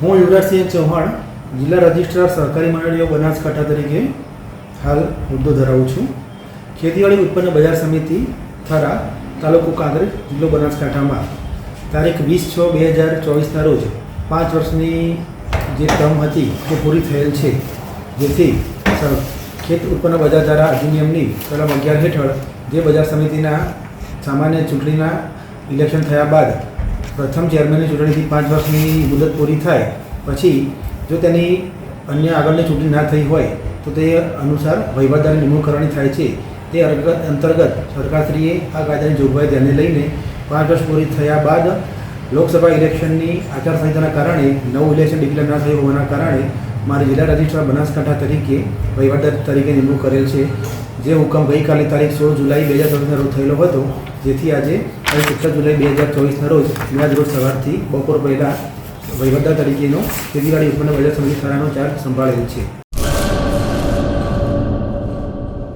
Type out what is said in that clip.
હું યુવરાજસિંહ ચૌહાણ, જિલ્લા રજિસ્ટ્રાર સહકારી મંડળીઓ બનાસકાંઠા તરીકે હાલ હોદ્દો ધરાવું છું. ખેતીવાડી ઉત્પન્ન બજાર સમિતિ થરા તાલુકો કાંકરેજ, જિલ્લો બનાસકાંઠામાં તારીખ વીસ છ બે હજાર ચોવીસના રોજ પાંચ વર્ષની જે ટર્મ હતી તે પૂરી થયેલ છે. જેથી ખેત ઉત્પન્ન બજાર ધારા અધિનિયમની કલમ અગિયાર હેઠળ જે બજાર સમિતિના સામાન્ય ચૂંટણીના ઇલેક્શન થયા બાદ પ્રથમ ચેરમેનની ચૂંટણીથી પાંચ વર્ષની મુદત પૂરી થાય, પછી જો તેની અન્ય આગળની ચૂંટણી ના થઈ હોય, તો તે અનુસાર વહીવટદારની નિમણૂક કરવાની થાય છે. તે અંતર્ગત સરકારશ્રીએ આ કાયદાની જોગવાઈ ધ્યાને લઈને પાંચ વર્ષ પૂરી થયા બાદ લોકસભા ઇલેક્શનની આચારસંહિતાના કારણે, નવું ઇલેક્શન ડિક્લેર ના થયું હોવાના કારણે, મારે જિલ્લા રજિસ્ટ્રાર બનાસકાંઠા તરીકે વહીવટદાર તરીકે નિમણૂક કરેલ છે. જે હુકમ ગઈકાલે તારીખ સોળ જુલાઈ બે હજાર ચોવીસના રોજ થયેલો હતો, જેથી આજે સત્તર જુલાઈ બે હજાર ચોવીસના રોજ આજ રોજ સવારથી બપોર પહેલાં વહીવટદાર તરીકેનો ખેતીવાડી ઉત્પન્ન બજાર સમિતિ થરાનો ચાર્જ સંભાળેલ છે.